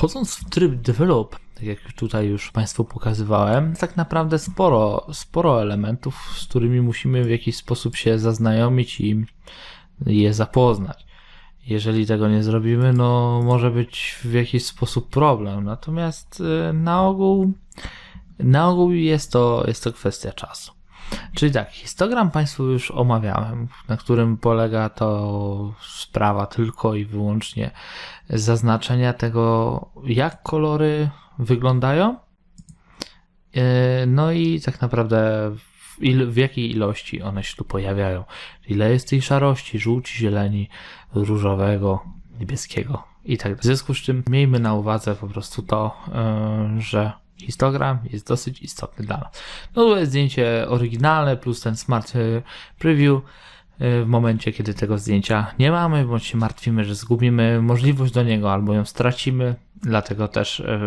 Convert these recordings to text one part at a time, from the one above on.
Wchodząc w tryb develop, tak jak tutaj już Państwu pokazywałem, tak naprawdę sporo, sporo elementów, z którymi musimy w jakiś sposób się zaznajomić i je zapoznać. Jeżeli tego nie zrobimy, no może być w jakiś sposób problem. Natomiast y, na ogół, na ogół jest to, jest to kwestia czasu. Czyli tak, histogram Państwu już omawiałem, na którym polega to sprawa tylko i wyłącznie zaznaczenia tego, jak kolory wyglądają. E, No i tak naprawdę w, il, w jakiej ilości one się tu pojawiają. Ile jest tej szarości, żółci, zieleni, różowego, niebieskiego i tak. W związku z czym miejmy na uwadze po prostu to, e, że histogram jest dosyć istotny dla nas. No to jest zdjęcie oryginalne plus ten smart e, preview. E, W momencie, kiedy tego zdjęcia nie mamy, bądź się martwimy, że zgubimy możliwość do niego albo ją stracimy, dlatego też e,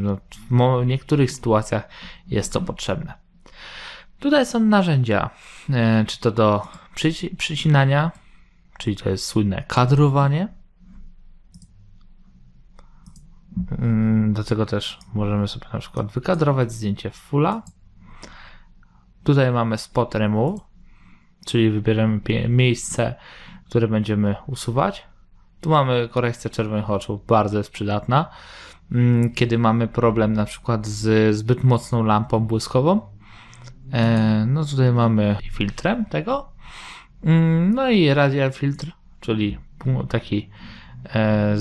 no, w niektórych sytuacjach jest to potrzebne. Tutaj są narzędzia, czy to do przyci- przycinania, czyli to jest słynne kadrowanie. Mm, Do tego też możemy sobie na przykład wykadrować zdjęcie w fulla. Tutaj mamy spot remove, czyli wybierzemy miejsce, które będziemy usuwać. Tu mamy korekcję czerwonych oczu, bardzo jest przydatna. Mm, Kiedy mamy problem na przykład z zbyt mocną lampą błyskową, E, no tutaj mamy filtrem tego. Mm, No i radial filtr, czyli taki, e,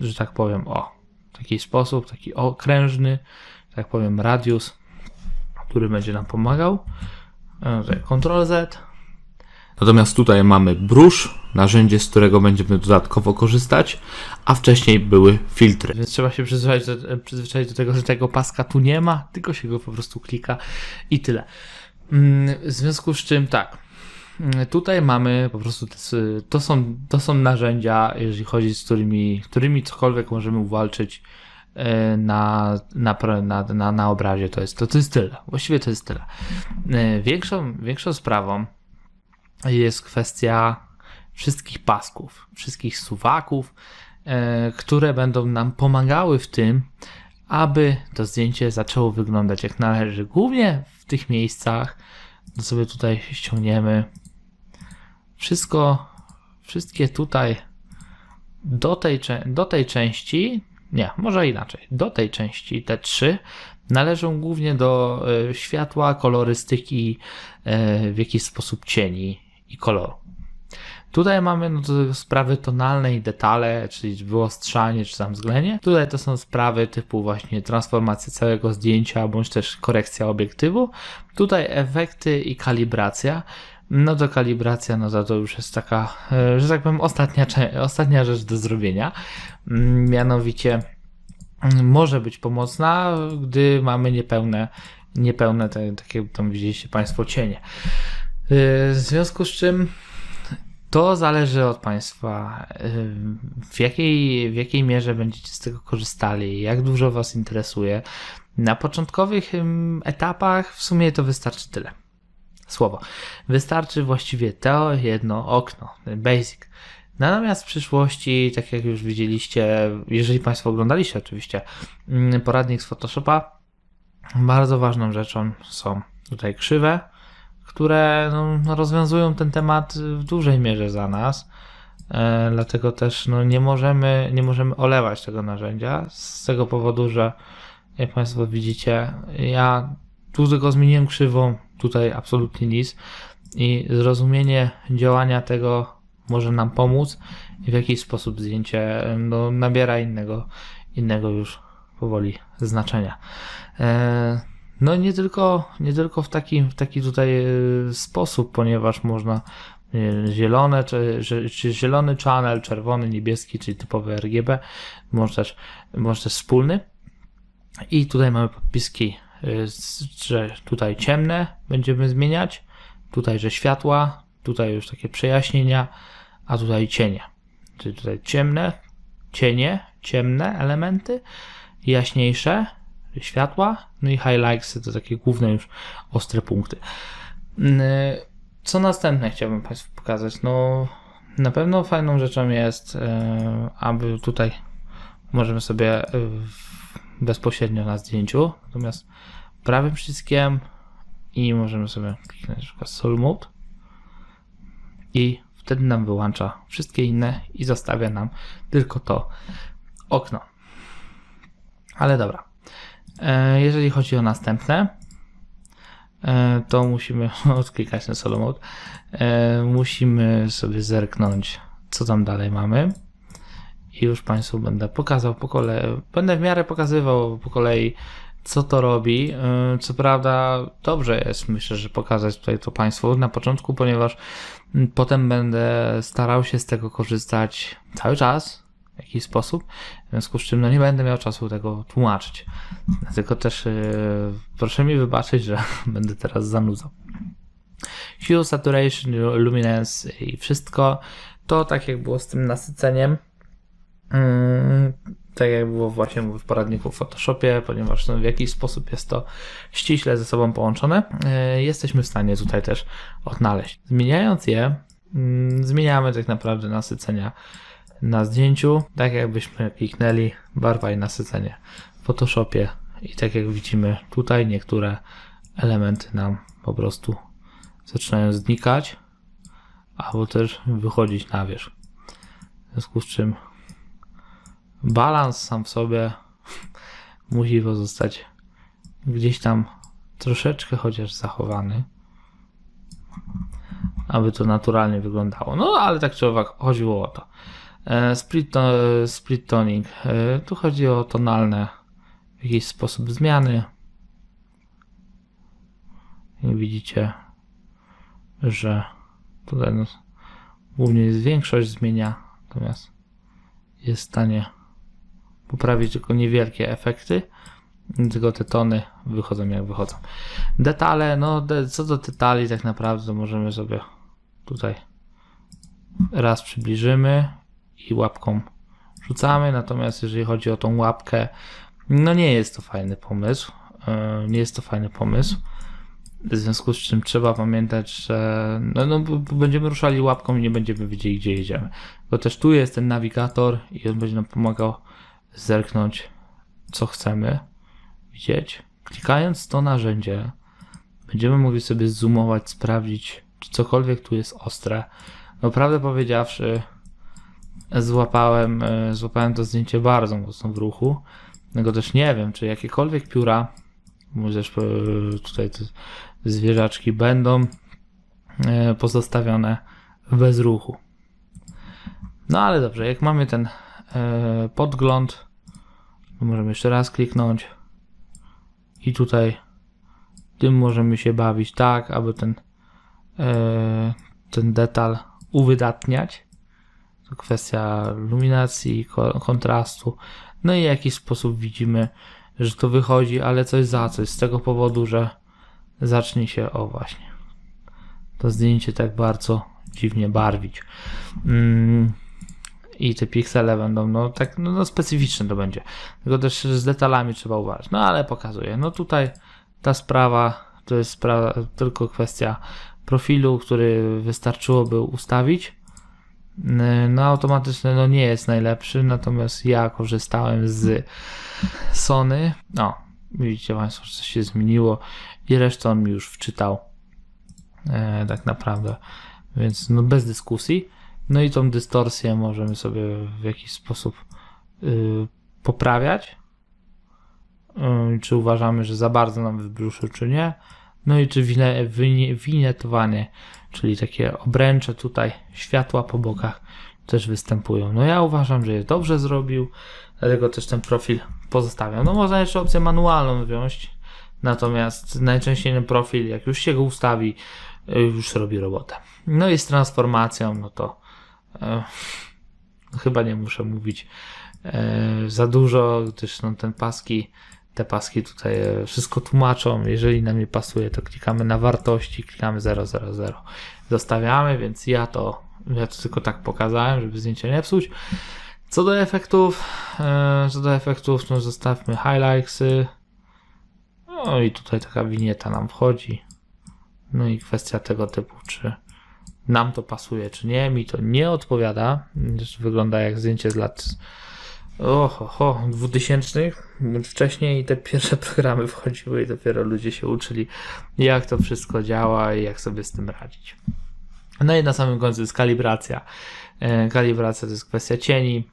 że tak powiem, o, taki sposób, taki okrężny, tak powiem, radius, który będzie nam pomagał. E, Ctrl Z. Natomiast tutaj mamy brusz, narzędzie, z którego będziemy dodatkowo korzystać, a wcześniej były filtry. Więc trzeba się przyzwyczaić do, przyzwyczaić do tego, że tego paska tu nie ma, tylko się go po prostu klika i tyle. Mm, W związku z czym tak, tutaj mamy po prostu, to są, to są narzędzia, jeżeli chodzi z którymi, którymi cokolwiek możemy uwalczyć e, na, na, na, na, na obrazie, to jest, to, to jest tyle. Właściwie to jest tyle. E, Większą, większą sprawą jest kwestia wszystkich pasków, wszystkich suwaków, e, które będą nam pomagały w tym, aby to zdjęcie zaczęło wyglądać jak należy. Głównie w tych miejscach, to sobie tutaj ściągniemy wszystko, wszystkie tutaj do tej, do tej części, nie, może inaczej, do tej części, te trzy, należą głównie do e, światła, kolorystyki, e, w jakiś sposób cieni i koloru. Tutaj mamy no to sprawy tonalne i detale, czyli wyostrzanie czy tam. Tutaj to są sprawy typu właśnie transformacja całego zdjęcia, bądź też korekcja obiektywu. Tutaj efekty i kalibracja. No to kalibracja, no to, to już jest taka, e, że tak powiem, ostatnia, ostatnia rzecz do zrobienia. Mm, Mianowicie mm, może być pomocna, gdy mamy niepełne, niepełne te, takie tam widzieliście Państwo cienie. Yy, W związku z czym to zależy od Państwa, yy, w jakiej, w jakiej mierze będziecie z tego korzystali, jak dużo Was interesuje. Na początkowych ym, etapach w sumie to wystarczy tyle. Słowo. Wystarczy właściwie to jedno okno, basic. Natomiast w przyszłości, tak jak już widzieliście, jeżeli Państwo oglądaliście oczywiście mm, poradnik z Photoshopa, bardzo ważną rzeczą są tutaj krzywe, które no, no, rozwiązują ten temat w dużej mierze za nas. E, dlatego też no, nie, możemy, nie możemy olewać tego narzędzia z tego powodu, że jak Państwo widzicie, ja tu tylko zmieniłem krzywą, tutaj absolutnie nic i zrozumienie działania tego może nam pomóc i w jakiś sposób zdjęcie no, nabiera innego, innego już powoli znaczenia. E, no nie tylko, nie tylko w taki, w taki tutaj e, sposób, ponieważ można e, zielone, czy, czy, zielony channel, czerwony, niebieski, czyli typowy RGB, może też, może też wspólny. I tutaj mamy podpiski, że tutaj ciemne będziemy zmieniać, tutaj, że światła, tutaj już takie przejaśnienia, a tutaj cienie. Czyli tutaj ciemne, cienie, ciemne elementy, jaśniejsze światła, no i highlights to takie główne już ostre punkty. Co następne chciałbym Państwu pokazać? No, na pewno fajną rzeczą jest, e, aby tutaj możemy sobie y, bezpośrednio na zdjęciu, natomiast prawym przyciskiem i możemy sobie kliknąć na przykład Soul Mode i wtedy nam wyłącza wszystkie inne i zostawia nam tylko to okno. Ale dobra. E, Jeżeli chodzi o następne, e, to musimy odklikać na solo mode. Musimy sobie zerknąć, co tam dalej mamy. I już Państwu będę pokazał po kolei, będę w miarę pokazywał po kolei, co to robi. E, Co prawda, dobrze jest, myślę, że pokazać tutaj to Państwu na początku, ponieważ mm, potem będę starał się z tego korzystać cały czas w jakiś sposób. W związku z czym no nie będę miał czasu tego tłumaczyć. Dlatego też yy, proszę mi wybaczyć, że będę teraz zanudzał. Hue, saturation, luminance i wszystko to tak jak było z tym nasyceniem. Mm, tak jak było właśnie w poradniku w Photoshopie, ponieważ no, w jakiś sposób jest to ściśle ze sobą połączone, yy, jesteśmy w stanie tutaj też odnaleźć. Zmieniając je, mm, zmieniamy tak naprawdę nasycenia na zdjęciu, tak jakbyśmy kliknęli barwa i nasycenie w Photoshopie i tak jak widzimy tutaj niektóre elementy nam po prostu zaczynają znikać albo też wychodzić na wierzch. W związku z czym balans sam w sobie musi pozostać gdzieś tam troszeczkę chociaż zachowany, aby to naturalnie wyglądało. No ale tak czy owak chodziło o to. E, Split, to, split toning. E, Tu chodzi o tonalne w jakiś sposób zmiany. I widzicie, że tutaj no, głównie jest większość zmienia, natomiast jest w stanie poprawić tylko niewielkie efekty. Tylko te tony wychodzą jak wychodzą. Detale, no de, co do detali tak naprawdę możemy sobie tutaj raz przybliżymy i łapką rzucamy. Natomiast jeżeli chodzi o tą łapkę, no nie jest to fajny pomysł. E, Nie jest to fajny pomysł. W związku z czym trzeba pamiętać, że no, no, będziemy ruszali łapką i nie będziemy wiedzieli, gdzie jedziemy. Bo też tu jest ten nawigator i on będzie nam pomagał zerknąć, co chcemy widzieć. Klikając to narzędzie, będziemy mogli sobie zoomować, sprawdzić, czy cokolwiek tu jest ostre. No, prawdę powiedziawszy, złapałem, e, złapałem to zdjęcie bardzo mocno w ruchu. Dlatego też nie wiem, czy jakiekolwiek pióra, też e, tutaj zwierzaczki będą e, pozostawione bez ruchu. No ale dobrze, jak mamy ten podgląd, to możemy jeszcze raz kliknąć i tutaj tym możemy się bawić tak, aby ten, e, ten detal uwydatniać. To kwestia luminacji, ko- kontrastu. No i w jakiś sposób widzimy, że to wychodzi, ale coś za coś. Z tego powodu, że zacznie się, o właśnie, to zdjęcie tak bardzo dziwnie barwić. Mm, I te piksele będą, no tak, no, no specyficzne to będzie. Tylko też z detalami trzeba uważać. No ale pokazuję. No tutaj ta sprawa to jest sprawa, tylko kwestia profilu, który wystarczyłoby ustawić. No automatyczny no nie jest najlepszy, natomiast ja korzystałem z Sony. No, widzicie Państwo, że coś się zmieniło i resztę on mi już wczytał. E, tak naprawdę. Więc no bez dyskusji. No i tą dystorsję możemy sobie w jakiś sposób y, poprawiać. Y, czy uważamy, że za bardzo nam wybruszył, czy nie. No i czy wine, winie, winetowanie, czyli takie obręcze tutaj, światła po bokach też występują. No ja uważam, że je dobrze zrobił, dlatego też ten profil pozostawiam. No można jeszcze opcję manualną wziąć, natomiast najczęściej ten profil, jak już się go ustawi, y, już robi robotę. No i z transformacją, no to chyba nie muszę mówić e, za dużo, gdyż no, ten paski, te paski tutaj e, wszystko tłumaczą. Jeżeli nam nie pasuje, to klikamy na wartości, klikamy 000. Zostawiamy, więc ja to, ja to tylko tak pokazałem, żeby zdjęcie nie psuć. Co do efektów, e, co do efektów, no zostawmy highlightsy. No i tutaj taka winieta nam wchodzi. No i kwestia tego typu, czy nam to pasuje, czy nie. Mi to nie odpowiada. Wygląda jak zdjęcie z lat oho, ho, 2000 bądź wcześniej te pierwsze programy wchodziły i dopiero ludzie się uczyli, jak to wszystko działa i jak sobie z tym radzić. No i na samym końcu jest kalibracja. E, Kalibracja to jest kwestia cieni,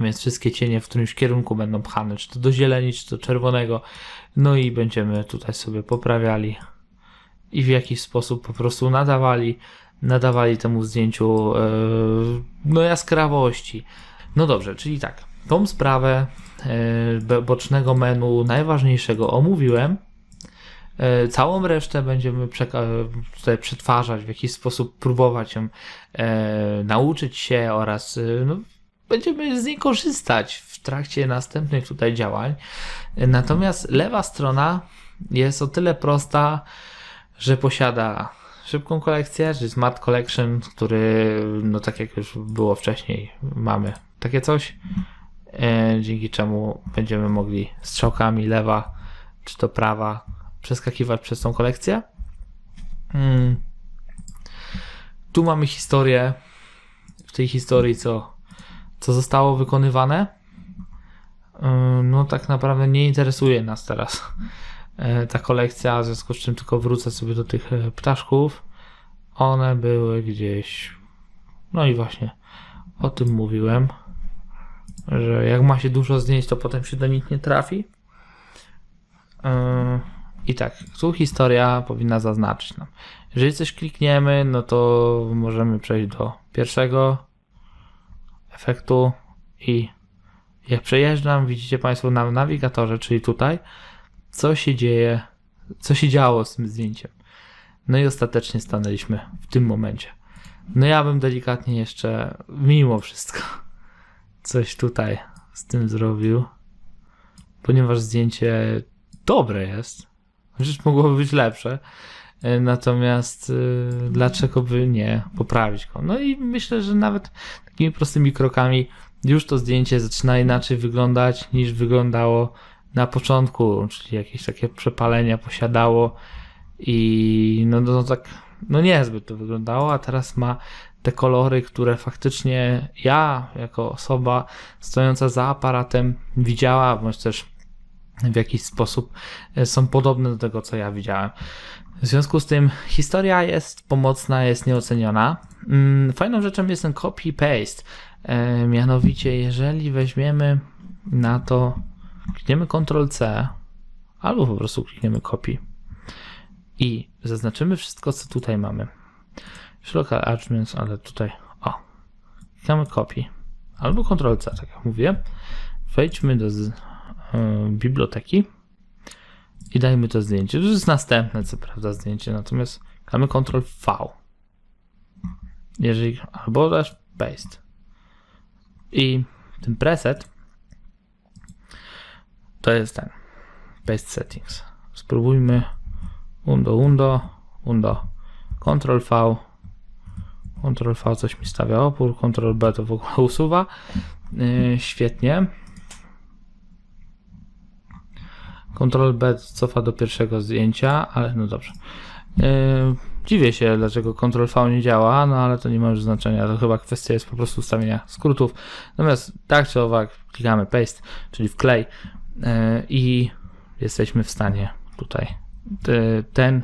więc wszystkie cienie w którymś kierunku będą pchane, czy to do zieleni, czy do czerwonego. No i będziemy tutaj sobie poprawiali i w jakiś sposób po prostu nadawali, nadawali temu zdjęciu e, no jaskrawości. No dobrze, czyli tak, tą sprawę e, bocznego menu najważniejszego omówiłem. E, Całą resztę będziemy przetwarzać, w jakiś sposób próbować ją nauczyć się oraz no, będziemy z niej korzystać w trakcie następnych tutaj działań. Natomiast lewa strona jest o tyle prosta, że posiada szybką kolekcję, czyli Smart Collection, który, no tak jak już było wcześniej, mamy takie coś, e, dzięki czemu będziemy mogli strzałkami lewa czy to prawa przeskakiwać przez tą kolekcję. Mm. Tu mamy historię. W tej historii, co, co zostało wykonywane, Yy, no tak naprawdę nie interesuje nas teraz e, ta kolekcja, w związku z czym tylko wrócę sobie do tych e, ptaszków. One były gdzieś. No i właśnie o tym mówiłem, że jak ma się dużo zdjęć, to potem się do nich nie trafi. Yy, I tak, tu historia powinna zaznaczyć nam. Jeżeli coś klikniemy, no to możemy przejść do pierwszego efektu i jak przejeżdżam, widzicie Państwo na nawigatorze, czyli tutaj, co się dzieje, co się działo z tym zdjęciem. No i ostatecznie stanęliśmy w tym momencie. No ja bym delikatnie jeszcze, mimo wszystko, coś tutaj z tym zrobił, ponieważ zdjęcie dobre jest. Rzecz mogłoby być lepsze. E, Natomiast y, dlaczego by nie poprawić go? No i myślę, że nawet takimi prostymi krokami już to zdjęcie zaczyna inaczej wyglądać niż wyglądało na początku, czyli jakieś takie przepalenia posiadało i no, no tak no niezbyt to wyglądało, a teraz ma te kolory, które faktycznie ja jako osoba stojąca za aparatem widziała, bądź też w jakiś sposób e, są podobne do tego, co ja widziałem. W związku z tym historia jest pomocna, jest nieoceniona. Mm, Fajną rzeczą jest ten copy-paste. E, mianowicie, jeżeli weźmiemy na to, klikniemy Ctrl-C, albo po prostu klikniemy copy i zaznaczymy wszystko, co tutaj mamy. Local Arrangements, ale tutaj, o, klikamy copy, albo Ctrl-C, tak jak mówię. Wejdźmy do z, e, biblioteki i dajmy to zdjęcie. To jest następne, co prawda, zdjęcie, natomiast klikamy Ctrl V. Jeżeli, albo też paste. I ten preset to jest ten paste settings. Spróbujmy undo, undo, undo. Ctrl V. Ctrl V coś mi stawia opór, Ctrl B to w ogóle usuwa. Yy, świetnie. Ctrl B cofa do pierwszego zdjęcia, ale no dobrze. Yy, dziwię się, dlaczego Ctrl V nie działa, no ale to nie ma już znaczenia. To chyba kwestia jest po prostu ustawienia skrótów. Natomiast tak czy owak klikamy paste, czyli wklej i jesteśmy w stanie tutaj te- ten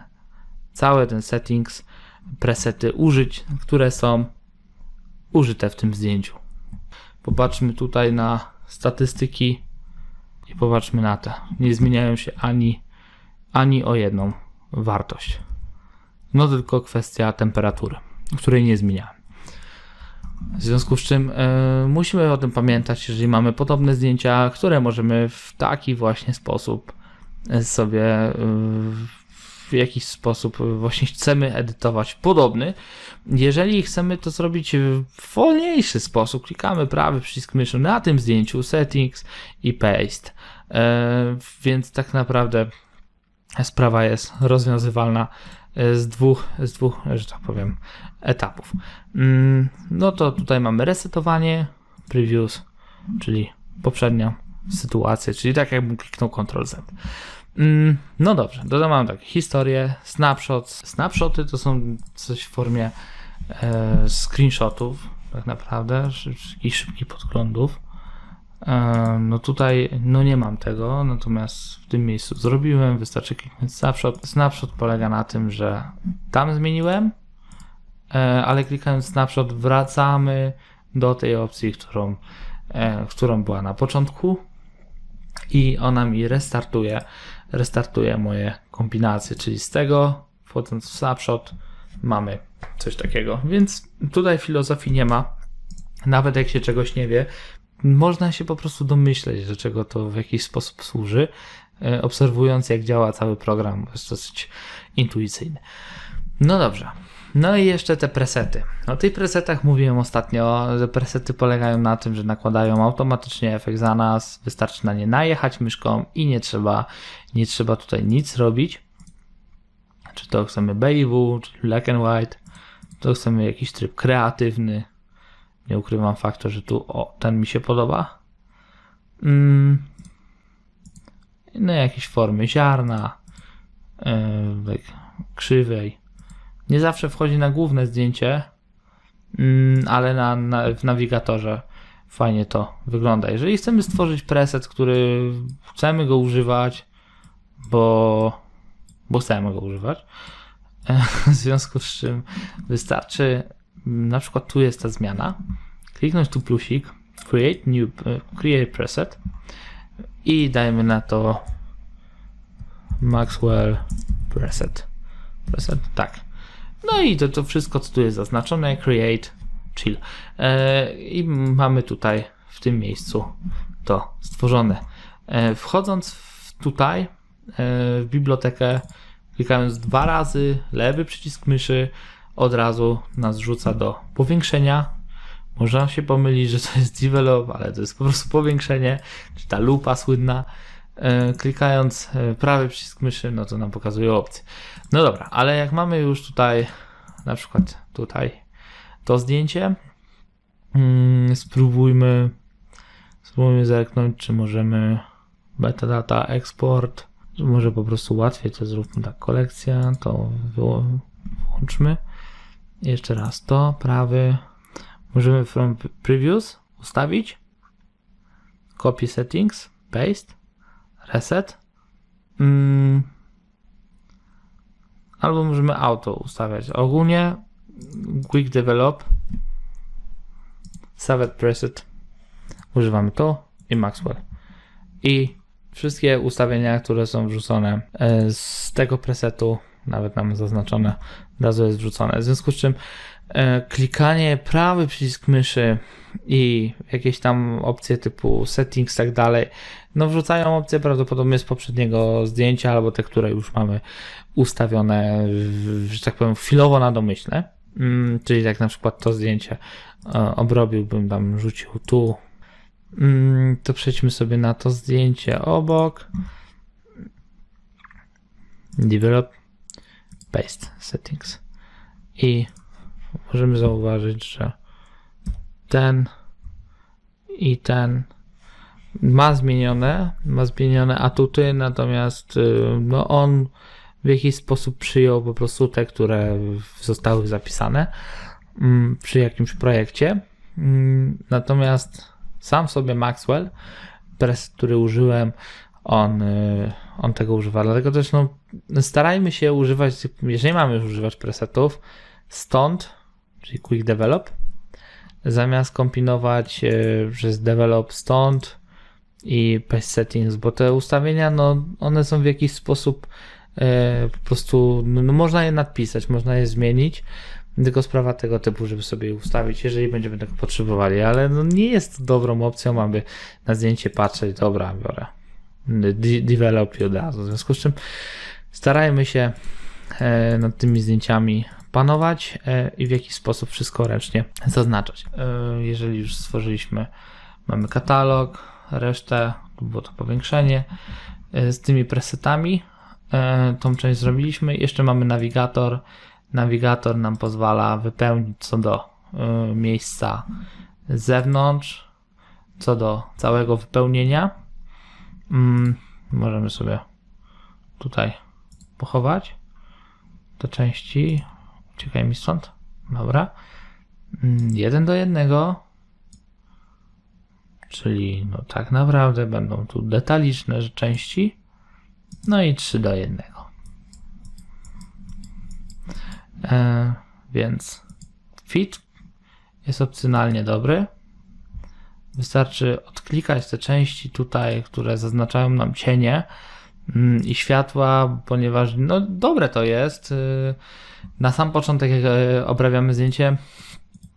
cały ten settings, presety użyć, które są użyte w tym zdjęciu. Popatrzmy tutaj na statystyki i popatrzmy na te. Nie zmieniają się ani, ani o jedną wartość. No tylko kwestia temperatury, której nie zmieniałem. W związku z czym e, musimy o tym pamiętać, jeżeli mamy podobne zdjęcia, które możemy w taki właśnie sposób e, sobie e, w jakiś sposób właśnie chcemy edytować podobny. Jeżeli chcemy to zrobić w wolniejszy sposób, klikamy prawy przycisk myszy na tym zdjęciu, settings i paste. E, więc tak naprawdę sprawa jest rozwiązywalna z dwóch, z dwóch, że tak powiem, etapów. Mm, No to tutaj mamy resetowanie, previews, czyli poprzednią sytuację, czyli tak jakbym kliknął Ctrl Z. Mm, No dobrze, to mam tak, historię, snapshots. Snapshoty to są coś w formie e, screenshotów, tak naprawdę, jakichś szybkich podglądów. No tutaj no nie mam tego, natomiast w tym miejscu zrobiłem, wystarczy kliknąć snapshot. Snapshot polega na tym, że tam zmieniłem, e, ale klikając snapshot wracamy do tej opcji, którą, e, którą była na początku i ona mi restartuje, restartuje moje kombinacje, czyli z tego wchodząc w snapshot mamy coś takiego, więc tutaj filozofii nie ma, nawet jak się czegoś nie wie, można się po prostu domyśleć, do czego to w jakiś sposób służy, e, obserwując jak działa cały program, jest dosyć intuicyjny. No dobrze. No i jeszcze te presety. O tych presetach mówiłem ostatnio, że presety polegają na tym, że nakładają automatycznie efekt za nas, wystarczy na nie najechać myszką i nie trzeba, nie trzeba tutaj nic robić. Czy to chcemy BIW, czy black and white, to chcemy jakiś tryb kreatywny. Nie ukrywam faktu, że tu o, ten mi się podoba. Mm. No jakieś formy ziarna, yy, krzywej. Nie zawsze wchodzi na główne zdjęcie, mm, ale na, na, w nawigatorze fajnie to wygląda. Jeżeli chcemy stworzyć preset, który chcemy go używać, bo, bo chcemy go używać, w związku z czym wystarczy, na przykład tu jest ta zmiana, kliknąć tu plusik, create new, e, create preset i dajmy na to Maxwell preset. Preset, tak. No i to, to wszystko, co tu jest zaznaczone, create, chill. E, I mamy tutaj w tym miejscu to stworzone. E, wchodząc w tutaj w bibliotekę, klikając dwa razy lewy przycisk myszy, od razu nas rzuca do powiększenia. Można się pomylić, że to jest develop, ale to jest po prostu powiększenie, czy ta lupa słynna. E, Klikając e, prawy przycisk myszy, no to nam pokazuje opcje. No dobra, ale jak mamy już tutaj, na przykład tutaj to zdjęcie, mm, spróbujmy, spróbujmy zerknąć, czy możemy metadata export, że może po prostu łatwiej to zróbmy tak, kolekcja, to włączmy. Jeszcze raz. To, prawy, możemy from previews ustawić, copy settings, paste, reset, mm, albo możemy auto ustawiać. Ogólnie quick develop, save preset, używamy to i Maxwell. I wszystkie ustawienia, które są wrzucone e, z tego presetu, nawet nam zaznaczone, od razu jest wrzucone. W związku z czym e, klikanie prawy przycisk myszy i jakieś tam opcje typu settings, tak dalej, no wrzucają opcje prawdopodobnie z poprzedniego zdjęcia albo te, które już mamy ustawione, że tak powiem, chwilowo na domyśle. Mm, czyli tak na przykład to zdjęcie e, obrobiłbym tam, rzucił tu, Mm, to przejdźmy sobie na to zdjęcie obok. Develop, paste settings. I możemy zauważyć, że ten i ten ma zmienione, ma zmienione atuty, natomiast y, no on w jakiś sposób przyjął po prostu te, które zostały zapisane mm, przy jakimś projekcie. Mm, Natomiast sam sobie Maxwell, pres, który użyłem, on, y, on tego używa. Dlatego też no, starajmy się używać, jeżeli mamy już używać presetów, stąd, czyli Quick Develop, zamiast kombinować przez Develop stąd i Paste Settings, bo te ustawienia, no, one są w jakiś sposób y, po prostu, no, no, można je nadpisać, można je zmienić, tylko sprawa tego typu, żeby sobie ustawić, jeżeli będziemy tego potrzebowali, ale no nie jest dobrą opcją, aby na zdjęcie patrzeć, dobra, biorę. De- develop i od razu, w związku z czym starajmy się e, nad tymi zdjęciami panować e, i w jakiś sposób wszystko ręcznie zaznaczać. E, jeżeli już stworzyliśmy, mamy katalog, resztę, było to powiększenie, z tymi presetami, tą część zrobiliśmy, jeszcze mamy nawigator, nawigator nam pozwala wypełnić co do miejsca z zewnątrz, co do całego wypełnienia. Mm, możemy sobie tutaj pochować te części. Uciekaj mi stąd. Dobra. Mm, jeden do jednego. czyli no tak naprawdę będą tu detaliczne części, no i 3 do 1. E, więc fit jest opcjonalnie dobry. Wystarczy odklikać te części tutaj, które zaznaczają nam cienie i światła, ponieważ no dobre to jest. y, Na sam początek, jak e, obrabiamy zdjęcie,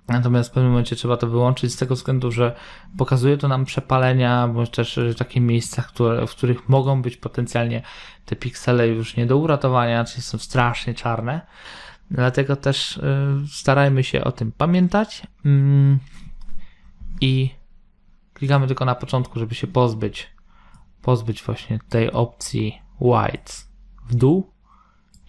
natomiast w pewnym momencie trzeba to wyłączyć z tego względu, że pokazuje to nam przepalenia, bądź też y, takie miejsca, które, w których mogą być potencjalnie te piksele już nie do uratowania, czyli są strasznie czarne. Dlatego też y, starajmy się o tym pamiętać. Mm, I klikamy tylko na początku, żeby się pozbyć, pozbyć właśnie tej opcji whites w dół.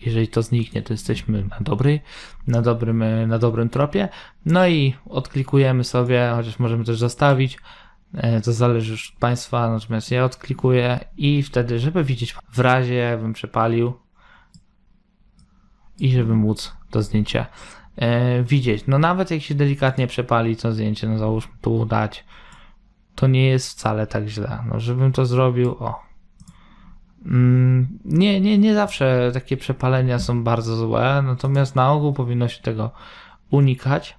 Jeżeli to zniknie, to jesteśmy na, dobry, na, dobrym, na dobrym tropie. No i odklikujemy sobie, chociaż możemy też zostawić. E, To zależy już od Państwa, natomiast ja odklikuję i wtedy, żeby widzieć w razie, bym przepalił, i żeby móc to zdjęcie e, widzieć. No nawet jak się delikatnie przepali to zdjęcie, no załóżmy tu dać, to nie jest wcale tak źle. No żebym to zrobił, o. Mm, nie, nie, nie zawsze takie przepalenia są bardzo złe, natomiast na ogół powinno się tego unikać.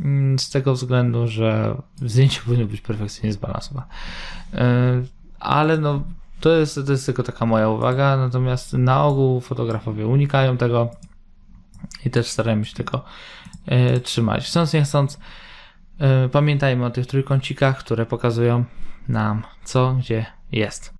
mm, Z tego względu, że zdjęcie powinno być perfekcyjnie zbalansowane. E, Ale no, to jest, to jest tylko taka moja uwaga. Natomiast na ogół fotografowie unikają tego i też staramy się tego e, trzymać. Chcąc nie chcąc, pamiętajmy o tych trójkącikach, które pokazują nam co gdzie jest.